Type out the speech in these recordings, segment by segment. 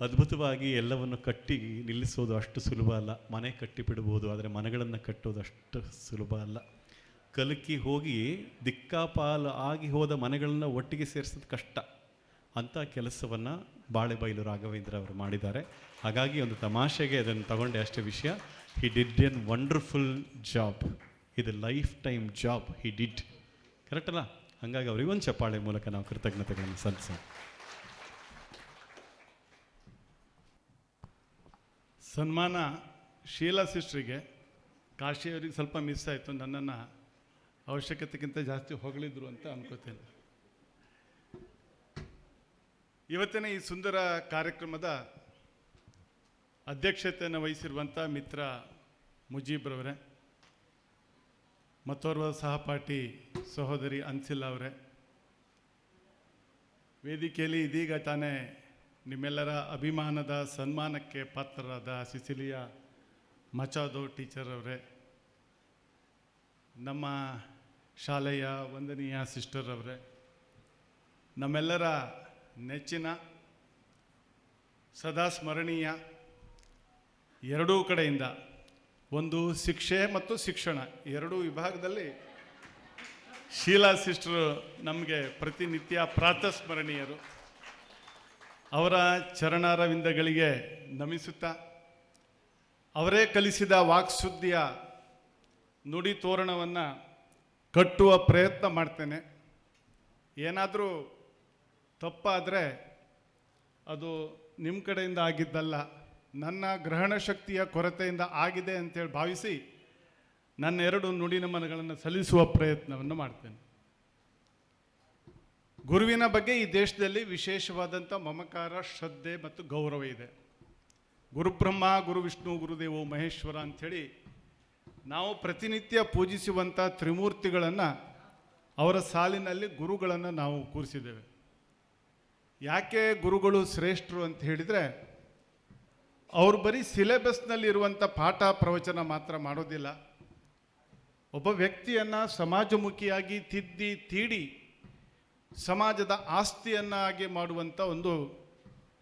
ಅದ್ಭುತವಾಗಿ ಎಲ್ಲವನ್ನು ಕಟ್ಟಿ ನಿಲ್ಲಿಸೋದು ಅಷ್ಟು ಸುಲಭ ಅಲ್ಲ. ಮನೆ ಕಟ್ಟಿ ಬಿಡ್ಬೋದು ಆದರೆ ಮನೆಗಳನ್ನು ಕಟ್ಟೋದು ಅಷ್ಟು ಸುಲಭ ಅಲ್ಲ. ಕಲಕಿ ಹೋಗಿ ದಿಕ್ಕಾಪಾಲು ಆಗಿ ಹೋದ ಮನೆಗಳನ್ನು ಒಟ್ಟಿಗೆ ಸೇರಿಸೋದು ಕಷ್ಟ. ಅಂಥ ಕೆಲಸವನ್ನು ಬಾಳೆಬೈಲು ರಾಘವೇಂದ್ರ ಅವರು ಮಾಡಿದ್ದಾರೆ. ಹಾಗಾಗಿ ಒಂದು ತಮಾಷೆಗೆ ಅದನ್ನು ತಗೊಂಡೆ ಅಷ್ಟೇ ವಿಷಯ. He did an wonderful job ಇದು life time job he did correct ಅಲ್ಲ? ಹಾಗಾಗಿ ಅವರಿಗೊಂದು ಚಪ್ಪಾಳೆ ಮೂಲಕ ನಾವು ಕೃತಜ್ಞತೆಗಳನ್ನು ಸಲ್ಲಿಸೋಣ. ಸನ್ಮಾನ ಶೀಲಾ ಸಿಸ್ಟ್ರಿಗೆ. ಕಾಶಿಯವರಿಗೆ ಸ್ವಲ್ಪ ಮಿಸ್ ಆಯಿತು. ನನ್ನನ್ನು ಅವಶ್ಯಕತೆಗಿಂತ ಜಾಸ್ತಿ ಹೊಗಳಿದ್ರು ಅಂತ ಅನ್ಕೋತೇನೆ. ಇವತ್ತಿನ ಈ ಸುಂದರ ಕಾರ್ಯಕ್ರಮದ ಅಧ್ಯಕ್ಷತೆಯನ್ನು ವಹಿಸಿರುವಂಥ ಮಿತ್ರ ಮುಜೀಬ್ರವರೇ ಮತ್ತೋರ್ವ ಸಹಪಾಠಿ ಸಹೋದರಿ ಅನ್ಸಿಲ್ ಅವರೇ. ವೇದಿಕೆಯಲ್ಲಿ ಇದೀಗ ತಾನೇ ನಿಮ್ಮೆಲ್ಲರ ಅಭಿಮಾನದ ಸನ್ಮಾನಕ್ಕೆ ಪಾತ್ರರಾದ ಸಿಸಿಲಿಯ ಮಚಾದೋ ಟೀಚರ್ ಅವರೇ, ನಮ್ಮ ಶಾಲೆಯ ವಂದನೀಯ ಸಿಸ್ಟರ್ ಅವರೇ, ನಮ್ಮೆಲ್ಲರ ನೆಚ್ಚಿನ, ಸದಾ ಸ್ಮರಣೀಯ ಎರಡೂ ಕಡೆಯಿಂದ ಒಂದು ಶಿಕ್ಷೆ ಮತ್ತು ಶಿಕ್ಷಣ ಎರಡೂ ವಿಭಾಗದಲ್ಲಿ ಶೀಲಾ ಸಿಸ್ಟರು ನಮಗೆ ಪ್ರತಿನಿತ್ಯ ಪ್ರಾತಸ್ಮರಣೀಯರು ಅವರ ಚರಣಾರವಿಂದಗಳಿಗೆ ನಮಿಸುತ್ತಾ, ಅವರೇ ಕಲಿಸಿದ ವಾಕ್ಸುದ್ದಿಯ ನುಡಿ ತೋರಣವನ್ನು ಕಟ್ಟುವ ಪ್ರಯತ್ನ ಮಾಡ್ತೇನೆ. ಏನಾದರೂ ತಪ್ಪಾದರೆ ಅದು ನಿಮ್ಮ ಕಡೆಯಿಂದ ಆಗಿದ್ದಲ್ಲ, ನನ್ನ ಗ್ರಹಣ ಶಕ್ತಿಯ ಕೊರತೆಯಿಂದ ಆಗಿದೆ ಅಂತೇಳಿ ಭಾವಿಸಿ ನನ್ನ ಎರಡು ನುಡಿ ನಮನಗಳನ್ನು ಸಲ್ಲಿಸುವ ಪ್ರಯತ್ನವನ್ನು ಮಾಡ್ತೇನೆ. ಗುರುವಿನ ಬಗ್ಗೆ ಈ ದೇಶದಲ್ಲಿ ವಿಶೇಷವಾದಂಥ ಮಮಕಾರ, ಶ್ರದ್ಧೆ ಮತ್ತು ಗೌರವ ಇದೆ. ಗುರುಬ್ರಹ್ಮ, ಗುರು ವಿಷ್ಣು, ಗುರುದೇವೋ, ಮಹೇಶ್ವರ ಅಂಥೇಳಿ ನಾವು ಪ್ರತಿನಿತ್ಯ ಪೂಜಿಸುವಂಥ ತ್ರಿಮೂರ್ತಿಗಳನ್ನು ಅವರ ಸಾಲಿನಲ್ಲಿ ಗುರುಗಳನ್ನು ನಾವು ಕೂರಿಸಿದ್ದೇವೆ. ಯಾಕೆ ಗುರುಗಳು ಶ್ರೇಷ್ಠರು ಅಂತ ಹೇಳಿದರೆ, ಅವರು ಬರೀ ಸಿಲೆಬಸ್ನಲ್ಲಿರುವಂಥ ಪಾಠ ಪ್ರವಚನ ಮಾತ್ರ ಮಾಡೋದಿಲ್ಲ. ಒಬ್ಬ ವ್ಯಕ್ತಿಯನ್ನು ಸಮಾಜಮುಖಿಯಾಗಿ ತಿದ್ದಿ, ತೀಡಿ ಸಮಾಜದ ಆಸ್ತಿಯನ್ನಾಗಿ ಮಾಡುವಂಥ ಒಂದು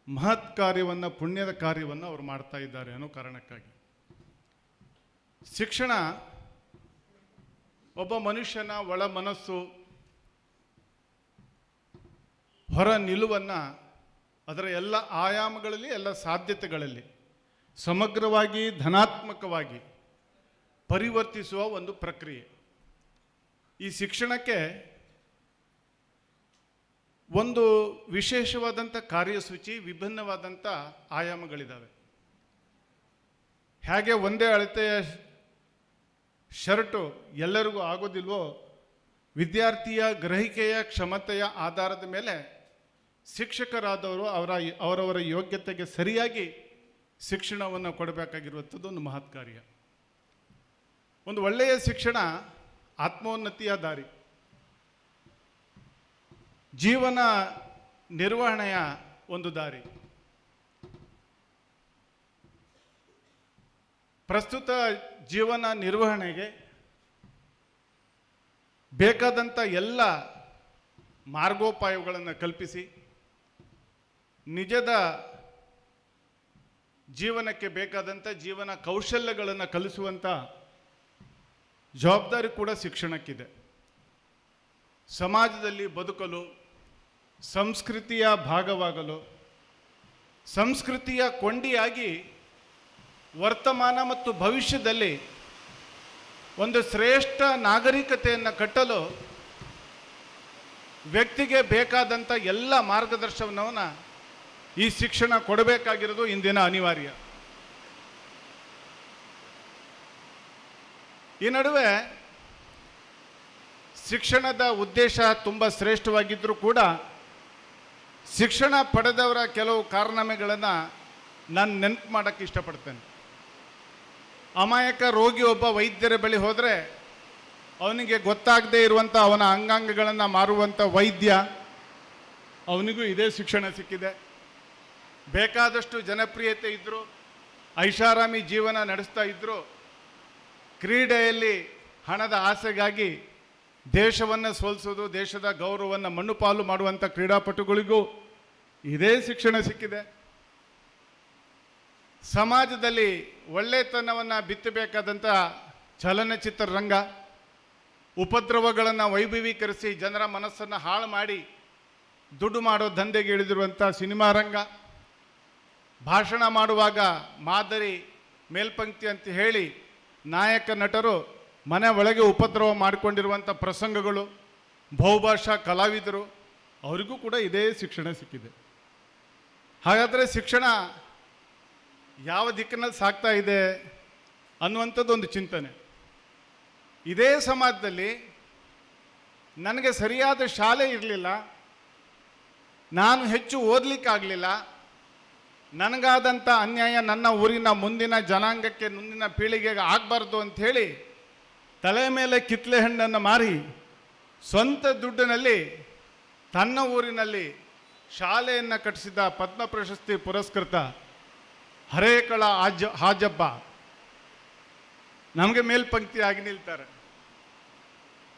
ಮಹತ್ ಕಾರ್ಯವನ್ನು, ಪುಣ್ಯದ ಕಾರ್ಯವನ್ನು ಅವರು ಮಾಡ್ತಾ ಇದ್ದಾರೆ ಅನ್ನೋ ಕಾರಣಕ್ಕಾಗಿ. ಶಿಕ್ಷಣ ಒಬ್ಬ ಮನುಷ್ಯನ ಒಳ ಮನಸ್ಸು ಹೊರ ನಿಲುವನ್ನು ಅದರ ಎಲ್ಲ ಆಯಾಮಗಳಲ್ಲಿ, ಎಲ್ಲ ಸಾಧ್ಯತೆಗಳಲ್ಲಿ ಸಮಗ್ರವಾಗಿ, ಧನಾತ್ಮಕವಾಗಿ ಪರಿವರ್ತಿಸುವ ಒಂದು ಪ್ರಕ್ರಿಯೆ. ಈ ಶಿಕ್ಷಣಕ್ಕೆ ಒಂದು ವಿಶೇಷವಾದಂಥ ಕಾರ್ಯಸೂಚಿ ವಿಭಿನ್ನವಾದಂಥ ಆಯಾಮಗಳಿದ್ದಾವೆ ಹೇಗೆ ಒಂದೇ ಅಳತೆಯ ಶರ್ಟು ಎಲ್ಲರಿಗೂ ಆಗೋದಿಲ್ವೋ, ವಿದ್ಯಾರ್ಥಿಯ ಗ್ರಹಿಕೆಯ ಕ್ಷಮತೆಯ ಆಧಾರದ ಮೇಲೆ ಶಿಕ್ಷಕರಾದವರು ಅವರ ಅವರವರ ಯೋಗ್ಯತೆಗೆ ಸರಿಯಾಗಿ ಶಿಕ್ಷಣವನ್ನು ಕೊಡಬೇಕಾಗಿರುವಂಥದ್ದು ಒಂದು ಮಹತ್ಕಾರ್ಯ. ಒಂದು ಒಳ್ಳೆಯ ಶಿಕ್ಷಣ ಆತ್ಮೋನ್ನತಿಯ ದಾರಿ. ಜೀವನ ನಿರ್ವಹಣೆಯ ಒಂದು ದಾರಿ. ಪ್ರಸ್ತುತ ಜೀವನ ನಿರ್ವಹಣೆಗೆ ಬೇಕಾದಂಥ ಎಲ್ಲ ಮಾರ್ಗೋಪಾಯಗಳನ್ನು ಕಲ್ಪಿಸಿ, ನಿಜದ ಜೀವನಕ್ಕೆ ಬೇಕಾದಂಥ ಜೀವನ ಕೌಶಲ್ಯಗಳನ್ನು ಕಲಿಸುವಂಥ ಜವಾಬ್ದಾರಿ ಕೂಡ ಶಿಕ್ಷಣಕ್ಕಿದೆ. ಸಮಾಜದಲ್ಲಿ ಬದುಕಲು ಸಂಸ್ಕೃತಿಯ ಭಾಗವಾಗಲು, ಸಂಸ್ಕೃತಿಯ ಕೊಂಡಿಯಾಗಿ ವರ್ತಮಾನ ಮತ್ತು ಭವಿಷ್ಯದಲ್ಲಿ ಒಂದು ಶ್ರೇಷ್ಠ ನಾಗರಿಕತೆಯನ್ನು ಕಟ್ಟಲು ವ್ಯಕ್ತಿಗೆ ಬೇಕಾದಂಥ ಎಲ್ಲ ಮಾರ್ಗದರ್ಶನವನ್ನು ಈ ಶಿಕ್ಷಣ ಕೊಡಬೇಕಾಗಿರೋದು ಇಂದಿನ ಅನಿವಾರ್ಯ. ಈ ನಡುವೆ ಶಿಕ್ಷಣದ ಉದ್ದೇಶ ತುಂಬ ಶ್ರೇಷ್ಠವಾಗಿದ್ದರೂ ಕೂಡ ಶಿಕ್ಷಣ ಪಡೆದವರ ಕೆಲವು ಕಾರಣಮೆಗಳನ್ನು ನಾನು ನೆನಪು ಮಾಡೋಕ್ಕೆ ಇಷ್ಟಪಡ್ತೇನೆ. ಅಮಾಯಕ ರೋಗಿ ಒಬ್ಬ ವೈದ್ಯರ ಬಳಿ ಹೋದರೆ ಅವನಿಗೆ ಗೊತ್ತಾಗದೇ ಇರುವಂಥ ಅವನ ಅಂಗಾಂಗಗಳನ್ನು ಮಾರುವಂಥ ವೈದ್ಯ ಅವನಿಗೂ ಇದೇ ಶಿಕ್ಷಣ ಸಿಕ್ಕಿದೆ. ಬೇಕಾದಷ್ಟು ಜನಪ್ರಿಯತೆ ಇದ್ದರು ಐಷಾರಾಮಿ ಜೀವನ ನಡೆಸ್ತಾ ಇದ್ದರು ಕ್ರೀಡೆಯಲ್ಲಿ ಹಣದ ಆಸೆಗಾಗಿ ದೇಶವನ್ನು ಸೋಲಿಸೋದು, ದೇಶದ ಗೌರವವನ್ನು ಮಣ್ಣು ಪಾಲು ಮಾಡುವಂಥ ಕ್ರೀಡಾಪಟುಗಳಿಗೂ ಇದೇ ಶಿಕ್ಷಣ ಸಿಕ್ಕಿದೆ. ಸಮಾಜದಲ್ಲಿ ಒಳ್ಳೆತನವನ್ನು ಬಿತ್ತಬೇಕಾದಂಥ ಚಲನಚಿತ್ರ ರಂಗ, ಉಪದ್ರವಗಳನ್ನು ವೈಭವೀಕರಿಸಿ ಜನರ ಮನಸ್ಸನ್ನು ಹಾಳು ಮಾಡಿ ದುಡ್ಡು ಮಾಡೋ ದಂಧೆಗೆ ಇಳಿದಿರುವಂಥ ಸಿನಿಮಾ ರಂಗ, ಭಾಷಣ ಮಾಡುವಾಗ ಮಾದರಿ ಮೇಲ್ಪಂಕ್ತಿ ಅಂತ ಹೇಳಿ ನಾಯಕ ನಟರು ಮನೆ ಒಳಗೆ ಉಪದ್ರವ ಮಾಡಿಕೊಂಡಿರುವಂಥ ಪ್ರಸಂಗಗಳು, ಬಹುಭಾಷಾ ಕಲಾವಿದರು, ಅವರಿಗೂ ಕೂಡ ಇದೇ ಶಿಕ್ಷಣ ಸಿಕ್ಕಿದೆ. ಹಾಗಾದರೆ ಶಿಕ್ಷಣ ಯಾವ ದಿಕ್ಕಿನಲ್ಲಿ ಸಾಗ್ತಾ ಇದೆ ಅನ್ನುವಂಥದ್ದು ಒಂದು ಚಿಂತನೆ. ಇದೇ ಸಮಾಜದಲ್ಲಿ ನನಗೆ ಸರಿಯಾದ ಶಾಲೆ ಇರಲಿಲ್ಲ, ನಾನು ಹೆಚ್ಚು ಓದಲಿಕ್ಕಾಗಲಿಲ್ಲ ನನಗಾದಂಥ ಅನ್ಯಾಯ ನನ್ನ ಊರಿನ ಮುಂದಿನ ಜನಾಂಗಕ್ಕೆ, ಮುಂದಿನ ಪೀಳಿಗೆಗೆ ಆಗಬಾರ್ದು ಅಂಥೇಳಿ ತಲೆ ಮೇಲೆ ಕಿತ್ಲೆ ಹಣ್ಣನ್ನು ಮಾರಿ ಸ್ವಂತ ದುಡ್ಡಿನಲ್ಲಿ ತನ್ನ ಊರಿನಲ್ಲಿ ಶಾಲೆಯನ್ನು ಕಟ್ಟಿಸಿದ ಪದ್ಮ ಪ್ರಶಸ್ತಿ ಪುರಸ್ಕೃತ ಹರೇಕಳ ಹಾಜ, ಹಾಜಬ್ಬ. ನಮಗೆ ಮೇಲ್ಪಂಕ್ತಿಯಾಗಿ ನಿಲ್ತಾರೆ.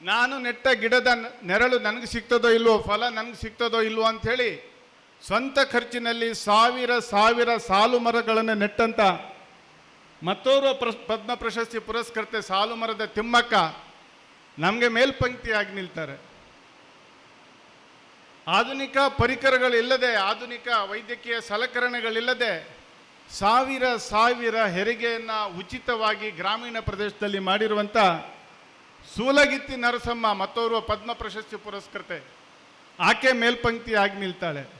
ನಾನು ನೆಟ್ಟ ಗಿಡದ ನೆರಳು ನನಗೆ ಸಿಗ್ತದೋ ಇಲ್ವೋ, ಫಲ ನನಗೆ ಸಿಗ್ತದೋ ಇಲ್ವೋ ಅಂಥೇಳಿ ಸ್ವಂತ ಖರ್ಚಿನಲ್ಲಿ ಸಾವಿರ ಸಾವಿರ ಸಾಲು ಮರಗಳನ್ನು ನೆಟ್ಟಂತ ಮತ್ತೋರ್ವ ಪ್ರ ಪದ್ಮ ಪ್ರಶಸ್ತಿ ಪುರಸ್ಕರ್ತೆ ಸಾಲು ಮರದ ತಿಮ್ಮಕ್ಕ ನಮಗೆ ಮೇಲ್ಪಂಕ್ತಿಯಾಗಿ ನಿಲ್ತಾರೆ. ಆಧುನಿಕ ಪರಿಕರಗಳಿಲ್ಲದೆ, ಆಧುನಿಕ ವೈದ್ಯಕೀಯ ಸಲಕರಣೆಗಳಿಲ್ಲದೆ ಸಾವಿರ ಸಾವಿರ ಹೆರಿಗೆಯನ್ನು ಉಚಿತವಾಗಿ ಗ್ರಾಮೀಣ ಪ್ರದೇಶದಲ್ಲಿ ಮಾಡಿರುವಂಥ ಸೂಲಗಿತ್ತಿ ನರಸಮ್ಮ ಮತ್ತೋರ್ವ ಪದ್ಮ ಪ್ರಶಸ್ತಿ ಪುರಸ್ಕೃತೆ ಆಕೆ ಮೇಲ್ಪಂಕ್ತಿಯಾಗಿ ನಿಲ್ತಾಳೆ.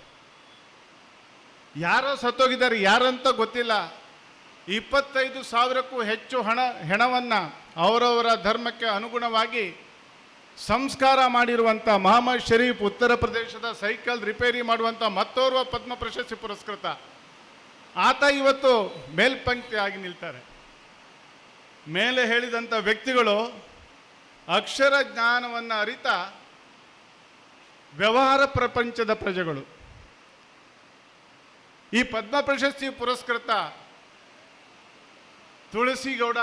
ಯಾರೋ ಸತ್ತೋಗಿದ್ದಾರೆ, ಯಾರಂತ ಗೊತ್ತಿಲ್ಲ. ಇಪ್ಪತ್ತೈದು ಸಾವಿರಕ್ಕೂ ಹೆಚ್ಚು ಹಣ, ಹೆಣವನ್ನು ಅವರವರ ಧರ್ಮಕ್ಕೆ ಅನುಗುಣವಾಗಿ ಸಂಸ್ಕಾರ ಮಾಡಿರುವಂಥ ಮಹಮ್ಮದ್ ಶರೀಫ್ ಉತ್ತರ ಪ್ರದೇಶದ ಸೈಕಲ್ ರಿಪೇರಿ ಮಾಡುವಂಥ ಮತ್ತೋರ್ವ ಪದ್ಮ ಪ್ರಶಸ್ತಿ ಪುರಸ್ಕೃತ. ಆತ ಇವತ್ತು ಮೇಲ್ಪಂಕ್ತಿಯಾಗಿ ನಿಲ್ತಾರೆ. ಮೇಲೆ ಹೇಳಿದಂಥ ವ್ಯಕ್ತಿಗಳು ಅಕ್ಷರ ಜ್ಞಾನವನ್ನು ಅರಿತ ವ್ಯವಹಾರ ಪ್ರಪಂಚದ ಪ್ರಜೆಗಳು. ಈ ಪದ್ಮ ಪ್ರಶಸ್ತಿ ಪುರಸ್ಕೃತ ತುಳಸಿಗೌಡ,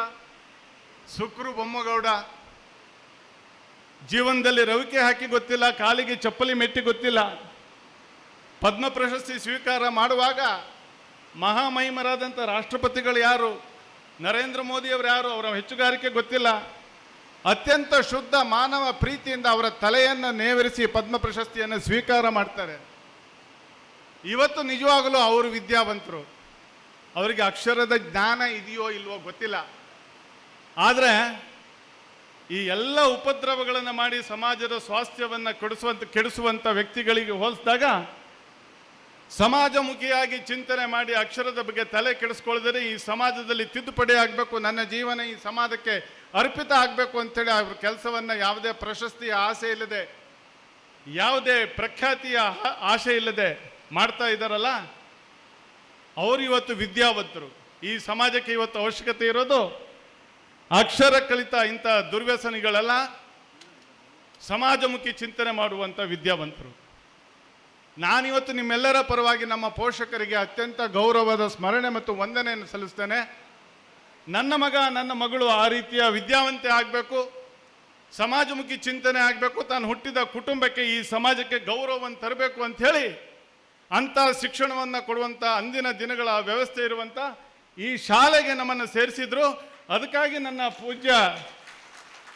ಸುಕ್ರು ಬೊಮ್ಮಗೌಡ, ಜೀವನದಲ್ಲಿ ರವಿಕೆ ಹಾಕಿ ಗೊತ್ತಿಲ್ಲ, ಕಾಲಿಗೆ ಚಪ್ಪಲಿ ಮೆಟ್ಟಿ ಗೊತ್ತಿಲ್ಲ. ಪದ್ಮ ಪ್ರಶಸ್ತಿ ಸ್ವೀಕಾರ ಮಾಡುವಾಗ ಮಹಾಮಹಿಮರಾದಂಥ ರಾಷ್ಟ್ರಪತಿಗಳು ಯಾರು, ನರೇಂದ್ರ ಮೋದಿಯವರು ಯಾರು, ಅವರ ಹೆಚ್ಚುಗಾರಿಕೆ ಗೊತ್ತಿಲ್ಲ. ಅತ್ಯಂತ ಶುದ್ಧ ಮಾನವ ಪ್ರೀತಿಯಿಂದ ಅವರ ತಲೆಯನ್ನು ನೇವರಿಸಿ ಪದ್ಮ ಪ್ರಶಸ್ತಿಯನ್ನು ಸ್ವೀಕಾರ ಮಾಡ್ತಾರೆ. ಇವತ್ತು ನಿಜವಾಗಲೂ ಅವರು ವಿದ್ಯಾವಂತರು. ಅವರಿಗೆ ಅಕ್ಷರದ ಜ್ಞಾನ ಇದೆಯೋ ಇಲ್ವೋ ಗೊತ್ತಿಲ್ಲ. ಆದರೆ ಈ ಎಲ್ಲ ಉಪದ್ರವಗಳನ್ನು ಮಾಡಿ ಸಮಾಜದ ಸ್ವಾಸ್ಥ್ಯವನ್ನು ಕೆಡಿಸುವಂಥ ಕೆಡಿಸುವಂಥ ವ್ಯಕ್ತಿಗಳಿಗೆ ಹೋಲಿಸಿದಾಗ ಸಮಾಜಮುಖಿಯಾಗಿ ಚಿಂತನೆ ಮಾಡಿ ಅಕ್ಷರದ ಬಗ್ಗೆ ತಲೆ ಕೆಡಿಸ್ಕೊಳ್ಳದರೆ ಈ ಸಮಾಜದಲ್ಲಿ ತಿದ್ದುಪಡಿ ಆಗಬೇಕು, ನನ್ನ ಜೀವನ ಈ ಸಮಾಜಕ್ಕೆ ಅರ್ಪಿತ ಆಗಬೇಕು ಅಂತೇಳಿ ಅವ್ರ ಕೆಲಸವನ್ನು ಯಾವುದೇ ಪ್ರಶಸ್ತಿಯ ಆಸೆ ಇಲ್ಲದೆ, ಯಾವುದೇ ಪ್ರಖ್ಯಾತಿಯ ಆಸೆ ಇಲ್ಲದೆ ಮಾಡ್ತಾ ಇದ್ದಾರಲ್ಲ ಅವರು ಇವತ್ತು ವಿದ್ಯಾವಂತರು. ಈ ಸಮಾಜಕ್ಕೆ ಇವತ್ತು ಅವಶ್ಯಕತೆ ಇರೋದು ಅಕ್ಷರ ಕಲಿತ ಇಂಥ ದುರ್ವ್ಯಸನಿಗಳೆಲ್ಲ, ಸಮಾಜಮುಖಿ ಚಿಂತನೆ ಮಾಡುವಂಥ ವಿದ್ಯಾವಂತರು. ನಾನಿವತ್ತು ನಿಮ್ಮೆಲ್ಲರ ಪರವಾಗಿ ನಮ್ಮ ಪೋಷಕರಿಗೆ ಅತ್ಯಂತ ಗೌರವದ ಸ್ಮರಣೆ ಮತ್ತು ವಂದನೆಯನ್ನು ಸಲ್ಲಿಸ್ತೇನೆ. ನನ್ನ ಮಗ, ನನ್ನ ಮಗಳು ಆ ರೀತಿಯ ವಿದ್ಯಾವಂತೆ ಆಗಬೇಕು, ಸಮಾಜಮುಖಿ ಚಿಂತನೆ ಆಗಬೇಕು, ತಾನು ಹುಟ್ಟಿದ ಕುಟುಂಬಕ್ಕೆ ಈ ಸಮಾಜಕ್ಕೆ ಗೌರವವನ್ನು ತರಬೇಕು ಅಂತ ಹೇಳಿ ಅಂಥ ಶಿಕ್ಷಣವನ್ನು ಕೊಡುವಂಥ ಅಂದಿನ ದಿನಗಳ ವ್ಯವಸ್ಥೆ ಇರುವಂಥ ಈ ಶಾಲೆಗೆ ನಮ್ಮನ್ನು ಸೇರಿಸಿದ್ರು. ಅದಕ್ಕಾಗಿ ನನ್ನ ಪೂಜ್ಯ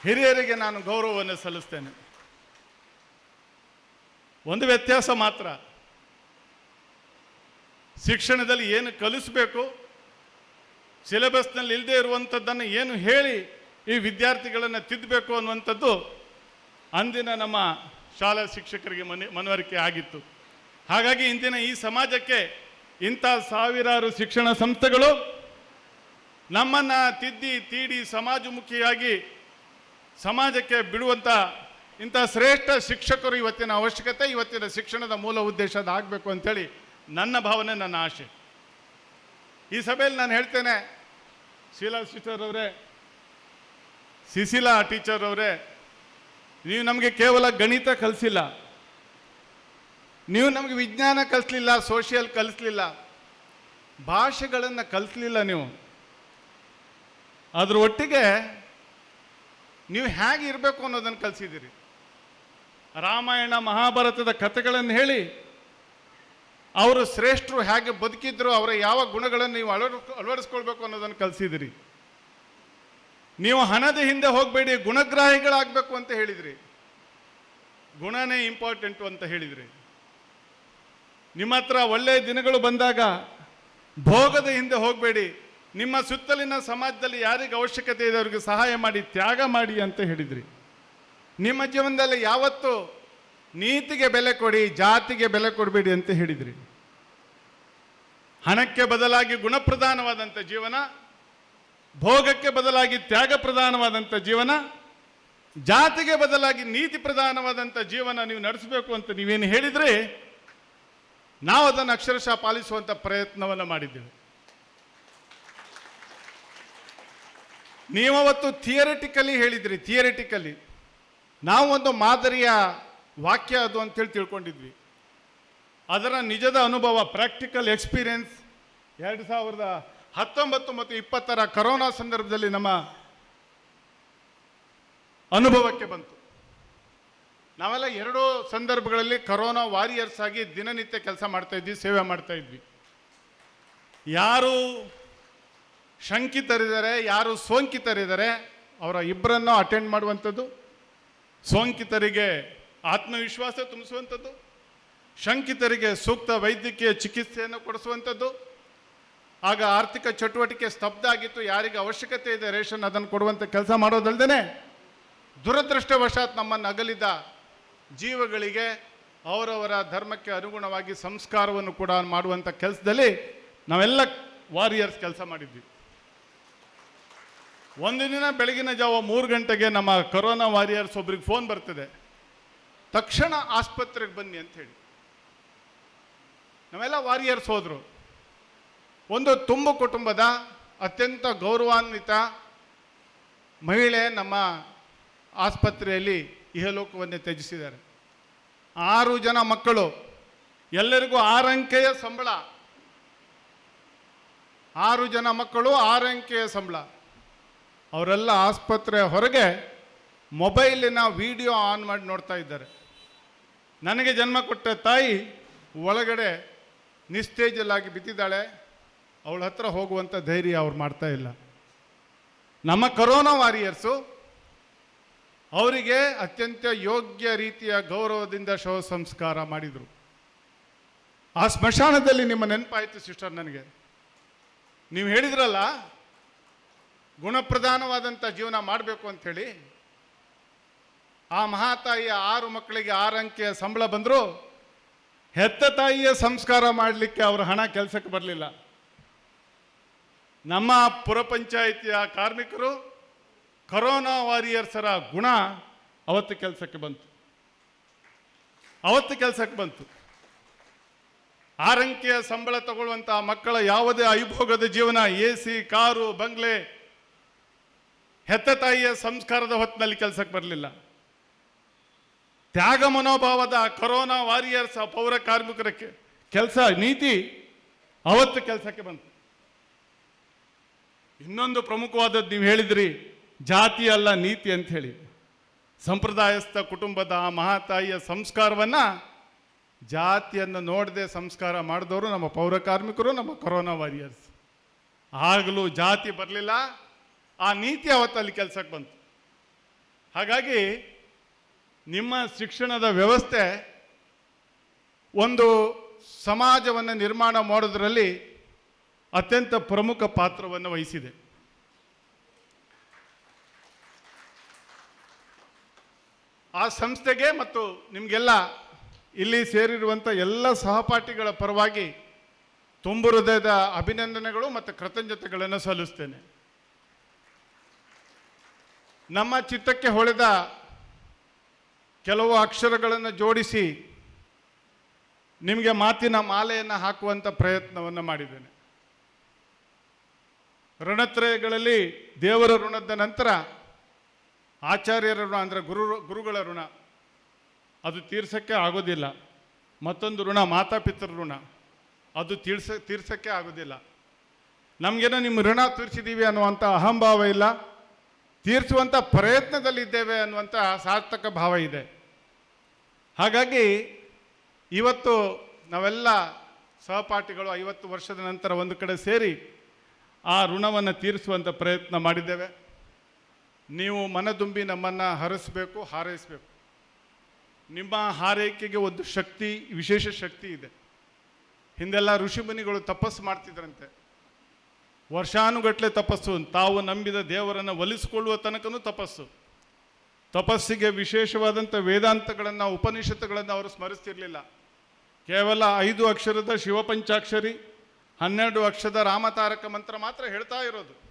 ಹಿರಿಯರಿಗೆ ನಾನು ಗೌರವವನ್ನು ಸಲ್ಲಿಸ್ತೇನೆ. ಒಂದು ವ್ಯತ್ಯಾಸ ಮಾತ್ರ. ಶಿಕ್ಷಣದಲ್ಲಿ ಏನು ಕಲಿಸಬೇಕು, ಸಿಲೆಬಸ್ನಲ್ಲಿ ಇಲ್ಲದೆ ಇರುವಂಥದ್ದನ್ನು ಏನು ಹೇಳಿ ಈ ವಿದ್ಯಾರ್ಥಿಗಳನ್ನು ತಿದ್ದಬೇಕು ಅನ್ನುವಂಥದ್ದು ಅಂದಿನ ನಮ್ಮ ಶಾಲಾ ಶಿಕ್ಷಕರಿಗೆ ಮನೆ ಮನವರಿಕೆ ಆಗಿತ್ತು. ಹಾಗಾಗಿ ಇಂದಿನ ಈ ಸಮಾಜಕ್ಕೆ ಇಂಥ ಸಾವಿರಾರು ಶಿಕ್ಷಣ ಸಂಸ್ಥೆಗಳು ನಮ್ಮನ್ನು ತಿದ್ದಿ, ತೀಡಿ, ಸಮಾಜಮುಖಿಯಾಗಿ ಸಮಾಜಕ್ಕೆ ಬಿಡುವಂಥ ಇಂಥ ಶ್ರೇಷ್ಠ ಶಿಕ್ಷಕರು ಇವತ್ತಿನ ಅವಶ್ಯಕತೆ, ಇವತ್ತಿನ ಶಿಕ್ಷಣದ ಮೂಲ ಉದ್ದೇಶ ಆಗಬೇಕು ಅಂಥೇಳಿ ನನ್ನ ಭಾವನೆ, ನನ್ನ ಆಶೆ. ಈ ಸಭೆಯಲ್ಲಿ ನಾನು ಹೇಳ್ತೇನೆ, ಶೀಲಾ ಸಿಸ್ಟರ್ ಅವರೇ, ಸಿಸಿಲಾ ಟೀಚರ್ ಅವರೇ, ನೀವು ನಮಗೆ ಕೇವಲ ಗಣಿತ ಕಲಿಸಿಲ್ಲ. ನೀವು ನಮಗೆ ವಿಜ್ಞಾನ ಕಲಿಸ್ಲಿಲ್ಲ ಸೋಷಿಯಲ್ ಕಲಿಸ್ಲಿಲ್ಲ, ಭಾಷೆಗಳನ್ನು ಕಲಿಸ್ಲಿಲ್ಲ ನೀವು. ಅದ್ರ ಒಟ್ಟಿಗೆ ನೀವು ಹೇಗೆ ಇರಬೇಕು ಅನ್ನೋದನ್ನು ಕಲಿಸಿದ್ದೀರಿ. ರಾಮಾಯಣ, ಮಹಾಭಾರತದ ಕಥೆಗಳನ್ನು ಹೇಳಿ, ಅವರು ಶ್ರೇಷ್ಠರು ಹೇಗೆ ಬದುಕಿದ್ರು, ಅವರ ಯಾವ ಗುಣಗಳನ್ನು ನೀವು ಅಳವಡ ಅಳವಡಿಸ್ಕೊಳ್ಬೇಕು ಅನ್ನೋದನ್ನು ಕಲಿಸಿದಿರಿ ನೀವು ಹಣದ ಹಿಂದೆ ಹೋಗಬೇಡಿ, ಗುಣಗ್ರಾಹಿಗಳಾಗಬೇಕು ಅಂತ ಹೇಳಿದ್ರಿ. ಗುಣನೇ ಇಂಪಾರ್ಟೆಂಟು ಅಂತ ಹೇಳಿದ್ರಿ. ನಿಮ್ಮ ಹತ್ರ ಒಳ್ಳೆಯ ದಿನಗಳು ಬಂದಾಗ ಭೋಗದ ಹಿಂದೆ ಹೋಗಬೇಡಿ. ನಿಮ್ಮ ಸುತ್ತಲಿನ ಸಮಾಜದಲ್ಲಿ ಯಾರಿಗೆ ಅವಶ್ಯಕತೆ ಇದೆ ಅವರಿಗೆ ಸಹಾಯ ಮಾಡಿ, ತ್ಯಾಗ ಮಾಡಿ ಅಂತ ಹೇಳಿದ್ರಿ. ನಿಮ್ಮ ಜೀವನದಲ್ಲಿ ಯಾವತ್ತು ನೀತಿಗೆ ಬೆಲೆ ಕೊಡಿ, ಜಾತಿಗೆ ಬೆಲೆ ಕೊಡಬೇಡಿ ಅಂತ ಹೇಳಿದ್ರಿ. ಹಣಕ್ಕೆ ಬದಲಾಗಿ ಗುಣಪ್ರಧಾನವಾದಂಥ ಜೀವನ, ಭೋಗಕ್ಕೆ ಬದಲಾಗಿ ತ್ಯಾಗ ಪ್ರಧಾನವಾದಂಥ ಜೀವನ, ಜಾತಿಗೆ ಬದಲಾಗಿ ನೀತಿ ಪ್ರಧಾನವಾದಂಥ ಜೀವನ ನೀವು ನಡೆಸಬೇಕು ಅಂತ ನೀವೇನು ಹೇಳಿದ್ರೆ? ನಾವು ಅದನ್ನು ಅಕ್ಷರಶಃ ಪಾಲಿಸುವಂಥ ಪ್ರಯತ್ನವನ್ನು ಮಾಡಿದ್ದೇವೆ. ನೀವವತ್ತು ಥಿಯರಿಟಿಕಲಿ ಹೇಳಿದ್ರಿ ಥಿಯರಿಟಿಕಲಿ ನಾವು ಒಂದು ಮಾದರಿಯ ವಾಕ್ಯ ಅದು ಅಂತೇಳಿ ತಿಳ್ಕೊಂಡಿದ್ವಿ. ಅದರ ನಿಜದ ಅನುಭವ ಪ್ರಾಕ್ಟಿಕಲ್ ಎಕ್ಸ್ಪೀರಿಯನ್ಸ್ ಎರಡು ಸಾವಿರದ ಹತ್ತೊಂಬತ್ತು ಮತ್ತು ಇಪ್ಪತ್ತರ ಕರೋನಾ ಸಂದರ್ಭದಲ್ಲಿ ನಮ್ಮ ಅನುಭವಕ್ಕೆ ಬಂತು. ನಾವೆಲ್ಲ ಎರಡೂ ಸಂದರ್ಭಗಳಲ್ಲಿ ಕರೋನಾ ವಾರಿಯರ್ಸ್ ಆಗಿ ದಿನನಿತ್ಯ ಕೆಲಸ ಮಾಡ್ತಾ ಇದ್ವಿ, ಸೇವೆ ಮಾಡ್ತಾ ಇದ್ವಿ. ಯಾರು ಶಂಕಿತರಿದ್ದಾರೆ, ಯಾರು ಸೋಂಕಿತರಿದ್ದಾರೆ, ಅವರ ಇಬ್ಬರನ್ನು ಅಟೆಂಡ್ ಮಾಡುವಂಥದ್ದು, ಸೋಂಕಿತರಿಗೆ ಆತ್ಮವಿಶ್ವಾಸ ತುಂಬಿಸುವಂಥದ್ದು, ಶಂಕಿತರಿಗೆ ಸೂಕ್ತ ವೈದ್ಯಕೀಯ ಚಿಕಿತ್ಸೆಯನ್ನು ಕೊಡಿಸುವಂಥದ್ದು, ಆಗ ಆರ್ಥಿಕ ಚಟುವಟಿಕೆ ಸ್ತಬ್ಧ ಆಗಿತ್ತು, ಯಾರಿಗೆ ಅವಶ್ಯಕತೆ ಇದೆ ರೇಷನ್ ಅದನ್ನು ಕೊಡುವಂಥ ಕೆಲಸ ಮಾಡೋದಲ್ದೇ ದುರದೃಷ್ಟವಶಾತ್ ನಮ್ಮನ್ನು ಅಗಲಿದ ಜೀವಗಳಿಗೆ ಅವರವರ ಧರ್ಮಕ್ಕೆ ಅನುಗುಣವಾಗಿ ಸಂಸ್ಕಾರವನ್ನು ಕೂಡ ಮಾಡುವಂಥ ಕೆಲಸದಲ್ಲಿ ನಾವೆಲ್ಲ ವಾರಿಯರ್ಸ್ ಕೆಲಸ ಮಾಡಿದ್ವಿ. ಒಂದು ದಿನ ಬೆಳಗಿನ ಜಾವ ಮೂರು ಗಂಟೆಗೆ ನಮ್ಮ ಕರೋನಾ ವಾರಿಯರ್ಸ್ ಒಬ್ರಿಗೆ ಫೋನ್ ಬರ್ತದೆ. ತಕ್ಷಣ ಆಸ್ಪತ್ರೆಗೆ ಬನ್ನಿ ಅಂತ ಹೇಳಿ. ನಾವೆಲ್ಲ ವಾರಿಯರ್ಸ್ ಹೋದರು. ಒಂದು ತುಂಬ ಕುಟುಂಬದ ಅತ್ಯಂತ ಗೌರವಾನ್ವಿತ ಮಹಿಳೆ ನಮ್ಮ ಆಸ್ಪತ್ರೆಯಲ್ಲಿ ಇಹಲೋಕವನ್ನೇ ತ್ಯಜಿಸಿದ್ದಾರೆ. ಆರು ಜನ ಮಕ್ಕಳು, ಎಲ್ಲರಿಗೂ ಆರಂಕೆಯ ಸಂಬಳ. ಆರು ಜನ ಮಕ್ಕಳು ಆರಂಕೆಯ ಸಂಬಳ. ಅವರೆಲ್ಲ ಆಸ್ಪತ್ರೆಯ ಹೊರಗೆ ಮೊಬೈಲಿನ ವಿಡಿಯೋ ಆನ್ ಮಾಡಿ ನೋಡ್ತಾ ಇದ್ದಾರೆ. ನನಗೆ ಜನ್ಮ ಕೊಟ್ಟ ತಾಯಿ ಒಳಗಡೆ ನಿಸ್ತೇಜಲಾಗಿ ಬಿದ್ದಿದ್ದಾಳೆ. ಅವಳ ಹತ್ರ ಹೋಗುವಂಥ ಧೈರ್ಯ ಅವ್ರು ಮಾಡ್ತಾ ಇಲ್ಲ. ನಮ್ಮ ಕರೋನಾ ವಾರಿಯರ್ಸು ಅವರಿಗೆ ಅತ್ಯಂತ ಯೋಗ್ಯ ರೀತಿಯ ಗೌರವದಿಂದ ಶವ ಸಂಸ್ಕಾರ ಮಾಡಿದರು. ಆ ಸ್ಮಶಾನದಲ್ಲಿ ನಿಮ್ಮ ನೆನಪಾಯಿತು ಸಿಸ್ಟರ್ ನನಗೆ. ನೀವು ಹೇಳಿದ್ರಲ್ಲ ಗುಣಪ್ರಧಾನವಾದಂಥ ಜೀವನ ಮಾಡಬೇಕು ಅಂಥೇಳಿ. ಆ ಮಹಾತಾಯಿಯ ಆರು ಮಕ್ಕಳಿಗೆ ಆರು ಅಂಕೆಯ ಸಂಬಳ ಬಂದರೂ. ಹೆತ್ತ ತಾಯಿಯ ಸಂಸ್ಕಾರ ಮಾಡಲಿಕ್ಕೆ ಅವರ ಹಣ ಕೆಲಸಕ್ಕೆ ಬರಲಿಲ್ಲ. ನಮ್ಮ ಪುರಪಂಚಾಯಿತಿಯ ಕಾರ್ಮಿಕರು ಕರೋನಾ ವಾರಿಯರ್ಸರ ಗುಣ ಅವತ್ತು ಕೆಲಸಕ್ಕೆ ಬಂತು. ಅವತ್ತು ಕೆಲಸಕ್ಕೆ ಬಂತು. ಆರಂಕೆಯ ಸಂಬಳ ತಗೊಳ್ಳುವಂತಹ ಮಕ್ಕಳ ಯಾವುದೇ ಐಭೋಗದ ಜೀವನ ಎ ಸಿ ಕಾರು, ಬಂಗ್ಲೆ, ಹೆತ್ತ ತಾಯಿಯ ಸಂಸ್ಕಾರದ ಹೊತ್ತಿನಲ್ಲಿ ಕೆಲಸಕ್ಕೆ ಬರಲಿಲ್ಲ. ತ್ಯಾಗ ಮನೋಭಾವದ ಕರೋನಾ ವಾರಿಯರ್ಸ್ ಪೌರ ಕಾರ್ಮಿಕರ ಕೆಲಸ, ನೀತಿ ಅವತ್ತು ಕೆಲಸಕ್ಕೆ ಬಂತು. ಇನ್ನೊಂದು ಪ್ರಮುಖವಾದದ್ದು ನೀವು ಹೇಳಿದ್ರಿ ಜಾತಿ ಅಲ್ಲ ನೀತಿ ಅಂತ ಹೇಳಿ ಸಂಪ್ರದಾಯಸ್ಥ ಕುಟುಂಬದ ಆ ಮಹಾತಾಯಿಯ ಸಂಸ್ಕಾರವನ್ನ ಜಾತಿಯನ್ನು ನೋಡದೆ ಸಂಸ್ಕಾರ ಮಾಡಿದವರು ನಮ್ಮ ಪೌರ ಕಾರ್ಮಿಕರು, ನಮ್ಮ ಕೊರೋನಾ ವಾರಿಯರ್ಸ್. ಆಗಲೂ ಜಾತಿ ಬರಲಿಲ್ಲ, ಆ ನೀತಿ ಅವತ್ತಲ್ಲಿ ಕೆಲಸಕ್ಕೆ ಬಂತು. ಹಾಗಾಗಿ ನಿಮ್ಮ ಶಿಕ್ಷಣದ ವ್ಯವಸ್ಥೆ ಒಂದು ಸಮಾಜವನ್ನು ನಿರ್ಮಾಣ ಮಾಡೋದರಲ್ಲಿ ಅತ್ಯಂತ ಪ್ರಮುಖ ಪಾತ್ರವನ್ನು ವಹಿಸಿದೆ. ಆ ಸಂಸ್ಥೆಗೆ ಮತ್ತು ನಿಮಗೆಲ್ಲ ಇಲ್ಲಿ ಸೇರಿರುವಂಥ ಎಲ್ಲ ಸಹಪಾಠಿಗಳ ಪರವಾಗಿ ತುಂಬು ಹೃದಯದ ಅಭಿನಂದನೆಗಳು ಮತ್ತು ಕೃತಜ್ಞತೆಗಳನ್ನು ಸಲ್ಲಿಸ್ತೇನೆ. ನಮ್ಮ ಚಿತ್ತಕ್ಕೆ ಹೊಳೆದ ಕೆಲವು ಅಕ್ಷರಗಳನ್ನು ಜೋಡಿಸಿ ನಿಮಗೆ ಮಾತಿನ ಮಾಲೆಯನ್ನು ಹಾಕುವಂಥ ಪ್ರಯತ್ನವನ್ನು ಮಾಡಿದ್ದೇನೆ. ಋಣತ್ರಯಗಳಲ್ಲಿ ದೇವರ ಋಣದ ನಂತರ ಆಚಾರ್ಯರ ಋಣ ಅಂದರೆ ಗುರು ಗುರುಗಳ ಋಣ. ಅದು ತೀರ್ಸೋಕ್ಕೆ ಆಗೋದಿಲ್ಲ. ಮತ್ತೊಂದು ಋಣ ಮಾತಾಪಿತೃ ಋಣ. ಅದು ತೀರ್ಸ, ತೀರ್ಸೋಕ್ಕೆ ಆಗೋದಿಲ್ಲ. ನಮಗೇನೋ ನಿಮ್ಮ ಋಣ ತೀರಿಸಿದ್ದೀವಿ ಅನ್ನುವಂಥ ಅಹಂಭಾವ ಇಲ್ಲ. ತೀರಿಸುವಂಥ ಪ್ರಯತ್ನದಲ್ಲಿದ್ದೇವೆ ಅನ್ನುವಂಥ ಸಾರ್ಥಕ ಭಾವ ಇದೆ. ಹಾಗಾಗಿ ಇವತ್ತು ನಾವೆಲ್ಲ ಸಹಪಾಠಿಗಳು ಐವತ್ತು ವರ್ಷದ ನಂತರ ಒಂದು ಕಡೆ ಸೇರಿ ಆ ಋಣವನ್ನು ತೀರಿಸುವಂಥ ಪ್ರಯತ್ನ ಮಾಡಿದ್ದೇವೆ. ನೀವು ಮನದುಂಬಿ ನಮ್ಮನ್ನು ಹರಿಸಬೇಕು, ಹಾರೈಸಬೇಕು. ನಿಮ್ಮ ಹಾರೈಕೆಗೆ ಒಂದು ಶಕ್ತಿ, ವಿಶೇಷ ಶಕ್ತಿ ಇದೆ. ಹಿಂದೆಲ್ಲ ಋಷಿಮುನಿಗಳು ತಪಸ್ಸು ಮಾಡ್ತಿದ್ರಂತೆ. ವರ್ಷಾನುಗಟ್ಟಲೆ ತಪಸ್ಸು, ತಾವು ನಂಬಿದ ದೇವರನ್ನು ಒಲಿಸಿಕೊಳ್ಳುವ ತನಕನೂ ತಪಸ್ಸು. ತಪಸ್ಸಿಗೆ ವಿಶೇಷವಾದಂಥ ವೇದಾಂತಗಳನ್ನು, ಉಪನಿಷತ್ತುಗಳನ್ನು ಅವರು ಸ್ಮರಿಸ್ತಿರಲಿಲ್ಲ. ಕೇವಲ ಐದು ಅಕ್ಷರದ ಶಿವಪಂಚಾಕ್ಷರಿ, ಹನ್ನೆರಡು ಅಕ್ಷರದ ರಾಮತಾರಕ ಮಂತ್ರ ಮಾತ್ರ ಹೇಳ್ತಾ ಇರೋದು.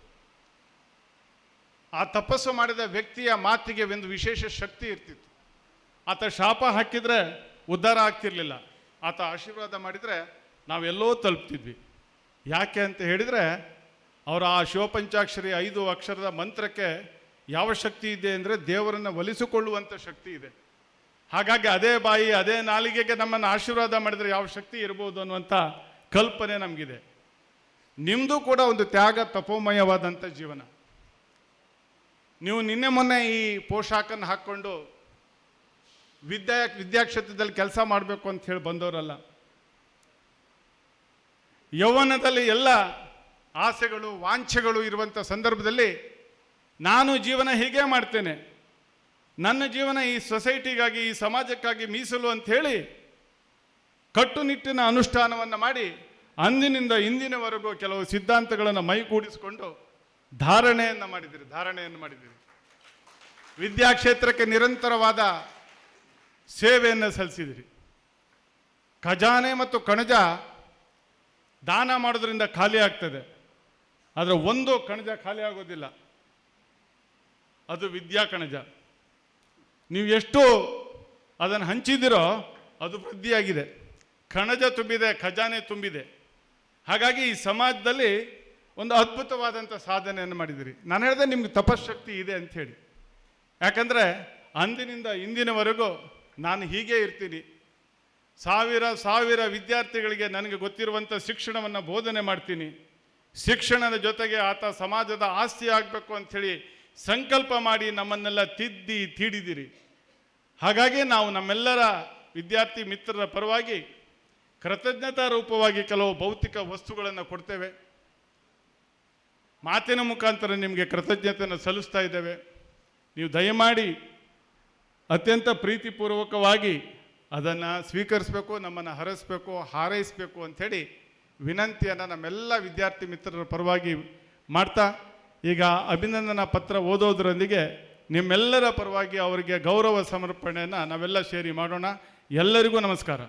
ಆ ತಪಸ್ಸು ಮಾಡಿದ ವ್ಯಕ್ತಿಯ ಮಾತಿಗೆ ಒಂದು ವಿಶೇಷ ಶಕ್ತಿ ಇರ್ತಿತ್ತು. ಆತ ಶಾಪ ಹಾಕಿದರೆ ಉದ್ಧಾರ ಆಗ್ತಿರ್ಲಿಲ್ಲ. ಆತ ಆಶೀರ್ವಾದ ಮಾಡಿದರೆ ನಾವೆಲ್ಲೋ ತಲುಪ್ತಿದ್ವಿ. ಯಾಕೆ ಅಂತ ಹೇಳಿದರೆ ಅವರ ಆ ಶಿವಪಂಚಾಕ್ಷರಿ ಐದು ಅಕ್ಷರದ ಮಂತ್ರಕ್ಕೆ ಯಾವ ಶಕ್ತಿ ಇದೆ ಅಂದರೆ ದೇವರನ್ನು ಒಲಿಸಿಕೊಳ್ಳುವಂಥ ಶಕ್ತಿ ಇದೆ. ಹಾಗಾಗಿ ಅದೇ ಬಾಯಿ, ಅದೇ ನಾಲಿಗೆಗೆ ನಮ್ಮನ್ನು ಆಶೀರ್ವಾದ ಮಾಡಿದರೆ ಯಾವ ಶಕ್ತಿ ಇರ್ಬೋದು ಅನ್ನುವಂಥ ಕಲ್ಪನೆ ನಮಗಿದೆ. ನಿಮ್ಮದು ಕೂಡ ಒಂದು ತ್ಯಾಗ ತಪೋಮಯವಾದಂಥ ಜೀವನ. ನೀವು ನಿನ್ನೆ ಮೊನ್ನೆ ಈ ಪೋಷಾಕನ್ನು ಹಾಕ್ಕೊಂಡು ವಿದ್ಯಾ ವಿದ್ಯಾಕ್ಷೇತ್ರದಲ್ಲಿ ಕೆಲಸ ಮಾಡಬೇಕು ಅಂತ ಹೇಳಿ ಬಂದವರಲ್ಲ. ಯೌವನದಲ್ಲಿ ಎಲ್ಲ ಆಸೆಗಳು, ವಾಂಛೆಗಳು ಇರುವಂಥ ಸಂದರ್ಭದಲ್ಲಿ ನಾನು ಜೀವನ ಹೀಗೆ ಮಾಡ್ತೇನೆ. ನನ್ನ ಜೀವನ ಈ ಸೊಸೈಟಿಗಾಗಿ, ಈ ಸಮಾಜಕ್ಕಾಗಿ ಮೀಸಲು ಅಂಥೇಳಿ ಕಟ್ಟುನಿಟ್ಟಿನ ಅನುಷ್ಠಾನವನ್ನು ಮಾಡಿ ಅಂದಿನಿಂದ ಇಂದಿನವರೆಗೂ ಕೆಲವು ಸಿದ್ಧಾಂತಗಳನ್ನು ಮೈಗೂಡಿಸಿಕೊಂಡು ಧಾರಣೆಯನ್ನು ಮಾಡಿದ್ದೀರಿ ಧಾರಣೆಯನ್ನು ಮಾಡಿದ್ದೀರಿ. ವಿದ್ಯಾಕ್ಷೇತ್ರಕ್ಕೆ ನಿರಂತರವಾದ ಸೇವೆಯನ್ನು ಸಲ್ಲಿಸಿದಿರಿ ಖಜಾನೆ ಮತ್ತು ಕಣಜ ದಾನ ಮಾಡೋದ್ರಿಂದ ಖಾಲಿ ಆಗ್ತದೆ. ಆದರೆ ಒಂದು ಕಣಜ ಖಾಲಿ ಆಗೋದಿಲ್ಲ. ಅದು ವಿದ್ಯಾ ಕಣಜ. ನೀವು ಎಷ್ಟು ಅದನ್ನು ಹಂಚಿದಿರೋ ಅದು ವೃದ್ಧಿಯಾಗಿದೆ. ಕಣಜ ತುಂಬಿದೆ, ಖಜಾನೆ ತುಂಬಿದೆ. ಹಾಗಾಗಿ ಈ ಸಮಾಜದಲ್ಲಿ ಒಂದು ಅದ್ಭುತವಾದಂಥ ಸಾಧನೆಯನ್ನು ಮಾಡಿದಿರಿ ನಾನು ಹೇಳಿದೆ ನಿಮ್ಗೆ ತಪಶಕ್ತಿ ಇದೆ ಅಂಥೇಳಿ ಯಾಕಂದರೆ ಅಂದಿನಿಂದ ಇಂದಿನವರೆಗೂ ನಾನು ಹೀಗೆ ಇರ್ತೀನಿ. ಸಾವಿರ ಸಾವಿರ ವಿದ್ಯಾರ್ಥಿಗಳಿಗೆ ನನಗೆ ಗೊತ್ತಿರುವಂಥ ಶಿಕ್ಷಣವನ್ನು ಬೋಧನೆ ಮಾಡ್ತೀನಿ. ಶಿಕ್ಷಣದ ಜೊತೆಗೆ ಆತ ಸಮಾಜದ ಆಸ್ತಿ ಆಗಬೇಕು ಅಂಥೇಳಿ ಸಂಕಲ್ಪ ಮಾಡಿ ನಮ್ಮನ್ನೆಲ್ಲ ತಿದ್ದಿ ತೀಡಿದಿರಿ. ಹಾಗಾಗಿ ನಾವು ನಮ್ಮೆಲ್ಲರ ವಿದ್ಯಾರ್ಥಿ ಮಿತ್ರರ ಪರವಾಗಿ ಕೃತಜ್ಞತಾ ರೂಪವಾಗಿ ಕೆಲವು ಭೌತಿಕ ವಸ್ತುಗಳನ್ನು ಕೊಡ್ತೇವೆ. ಮಾತಿನ ಮುಖಾಂತರ ನಿಮಗೆ ಕೃತಜ್ಞತೆಯನ್ನು ಸಲ್ಲಿಸ್ತಾ ಇದ್ದೇವೆ. ನೀವು ದಯಮಾಡಿ ಅತ್ಯಂತ ಪ್ರೀತಿಪೂರ್ವಕವಾಗಿ ಅದನ್ನು ಸ್ವೀಕರಿಸಬೇಕು, ನಮ್ಮನ್ನು ಹರಸಬೇಕು, ಹಾರೈಸಬೇಕು ಅಂಥೇಳಿ ವಿನಂತಿಯನ್ನು ನಮ್ಮೆಲ್ಲ ವಿದ್ಯಾರ್ಥಿ ಮಿತ್ರರ ಪರವಾಗಿ ಮಾಡ್ತಾ, ಈಗ ಅಭಿನಂದನಾ ಪತ್ರ ಓದೋದ್ರೊಂದಿಗೆ ನಿಮ್ಮೆಲ್ಲರ ಪರವಾಗಿ ಅವರಿಗೆ ಗೌರವ ಸಮರ್ಪಣೆಯನ್ನು ನಾವೆಲ್ಲ ಸೇರಿ ಮಾಡೋಣ. ಎಲ್ಲರಿಗೂ ನಮಸ್ಕಾರ.